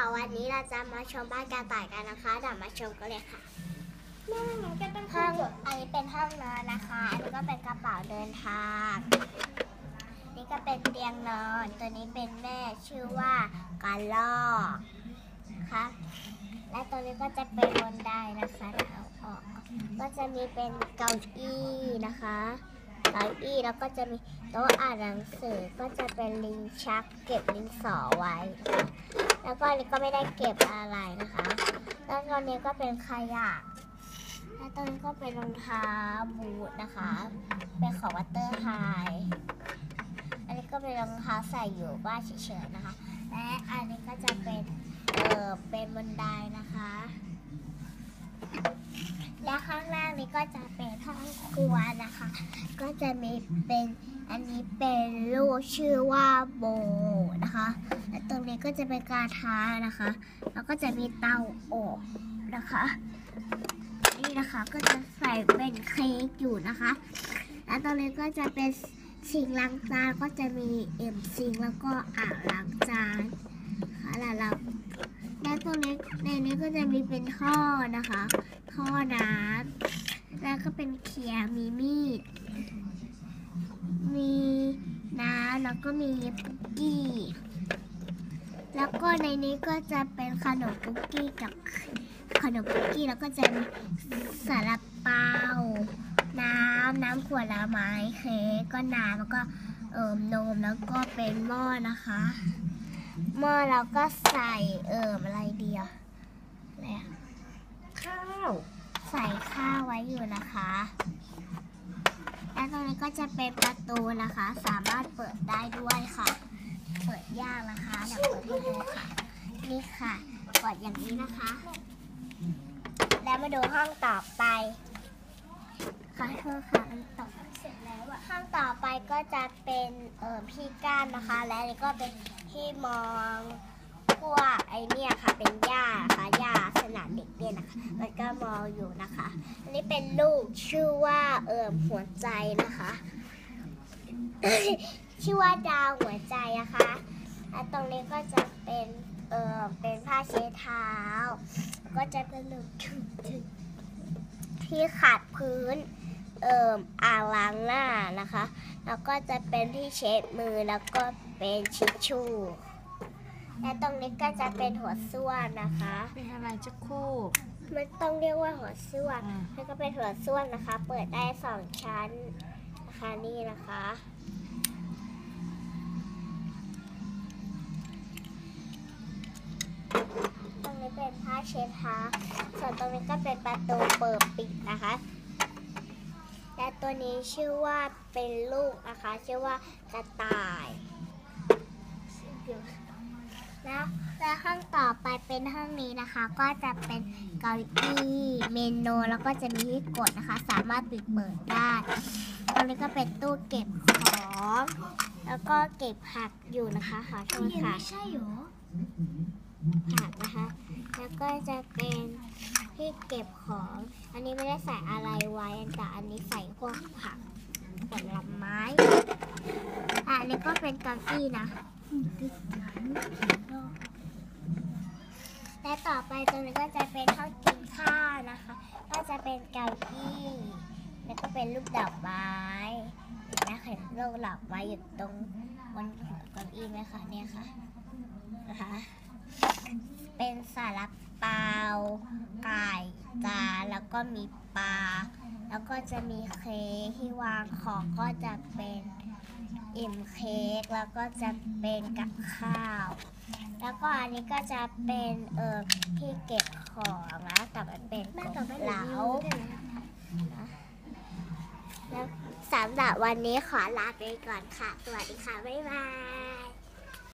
ค่ะ วันนี้เราจะมาชมบ้านกระต่ายกันนะคะเดี๋ยวมาชมกันเลยค่ะแม่หนูจะต้องห้องอันนี้เป็นห้องนอนนะคะ อันนี้ก็เป็นกระเป๋าเดินทาง นี่ก็เป็นเตียงนอน ตัวนี้เป็นแม่ชื่อว่าการลอกค่ะและตัวนี้ก็จะเป็นบันไดนะคะเดี๋ยวเอาออก ก็จะมีเป็นเก้าอี้นะคะ เก้าอี้แล้วก็จะมีโต๊ะอ่านหนังสือก็จะเป็นลิงชัก เก็บลิงสอไว้ แล้วก็อันนี้ก็ไม่ได้เก็บอะไรนะคะแล้วตอนนี้ก็เป็นขยะและตรงนี้ก็เป็นรองเท้าบูทนะคะ เป็นของวัตเตอร์ไฮอันนี้ก็เป็นรองเท้าใส่อยู่บ้านเฉยๆนะคะ และอันนี้ก็จะเป็นเออเป็นบันไดนะคะ และข้างล่า นี้ก็จะเป็นห้องครัวนะคะ ก็จะมีเป็นอันนี้เป็นลูกชื่อว่าโบนะคะและตรงนี้ก็จะเป็นกระทะนะคะ แล้วก็จะมีเตาอบนะคะ นี่นะคะก็จะใส่เป็นเค้กอยู่นะคะ แล้วตรงนี้ก็จะเป็นสิ่งล้างจานก็จะมีเอ็มซิงแล้วก็อ่างล้างจานค่ะแล้วเราแล้วตรงนี้ในนี้ก็จะมีเป็นท่อนะคะ ท่อน้ำ แล้วก็เป็นเขียมีมีด มีน้ำแล้วก็มีปุกกี้ แล้วก็ในนี้ก็จะเป็นขนมปุกกี้กับขนมปุกกี้แล้วก็จะมีสาลาเปา น้ำ น้ำขวดละไม้เค้กก็น้ำแล้วก็เอิ่มนมแล้วก็เป็นหม้อนะคะหม้อเราก็ใส่เอิ่มอะไรเดียวอะไรข้าวข้าว อยู่นะคะและตรงนี้ก็จะเป็นประตูนะคะ สามารถเปิดได้ด้วยค่ะ เปิดยากนะคะเดี๋ยวเปิดให้ดูค่ะ นี่ค่ะกดอย่างนี้นะคะ แล้วมาดูห้องต่อไปค่ะเธอค่ะมันตกเสร็จแล้วอะห้องต่อไปก็จะเป็นเออพี่ก้านนะคะ และนี่ก็เป็นที่มอง เป็นลูกชื่อว่าเอ่อหัวใจนะคะ ชื่อว่าดาวหัวใจนะคะและตรงนี้ก็จะเป็นเอ่อเป็นผ้าเช็ดเท้า ก็จะเป็นหนึ่งที่ขัดพื้นเอ่ออ่างล้างหน้านะคะ แล้วก็จะเป็นที่เช็ดมือแล้วก็เป็นชิชชู่ และตรงนี้ก็จะเป็นหัวส้วมนะคะ เป็นอะไรจะคู่ มันต้องเรียกว่าหัวส้วมอ่า แล้วก็เป็นหัวส้วมนะคะ เปิดได้สองชั้นนะคะนี่นะคะ ตรงนี้เป็นผ้าเช็ดเท้าส่วนตรงนี้ก็เป็นประตูเปิดปิดนะคะ และตัวนี้ชื่อว่าเป็นลูกนะคะ ชื่อว่ากระต่าย แล้วแล้วห้องต่อไปเป็นห้องนี้นะคะ ก็จะเป็นเก้าอี้เมนูแล้วก็จะมีที่กดนะคะ สามารถปิดเปิดได้ตรงนี้ก็เป็นตู้เก็บของ แล้วก็เก็บผักอยู่นะคะขอโทษค่ะใช่หรอผักนะคะ แล้วก็จะเป็นที่เก็บของ อันนี้ไม่ได้ใส่อะไรไว้แต่อันนี้ใส่พวกผักผลไม้อะอันนี้ก็เป็นเก้าอี้นะ และต่อไปตัวนี้ก็จะเป็นข้าวกินข้าวนะคะ ก็จะเป็นเกาอี้แล้วก็เป็นรูปดอกไม้เห็นไหมคะรูปดอกไม้อยู่ตรงบนเก้าอี้ไหมคะเนี่ยค่ะนะคะ เป็นสาลับเปาไก่จานแล้วก็มีปลา แล้วก็จะมีเค้กที่วางของก็จะเป็นอิ่มเค้กแล้วก็จะเป็นกับข้าว แล้วก็อันนี้ก็จะเป็นเอ่อที่เก็บของนะแต่มันเป็นเหลาแล้วสำหรับวันนี้ขอลาไปก่อนค่ะ สวัสดีค่ะ บ๊ายบาย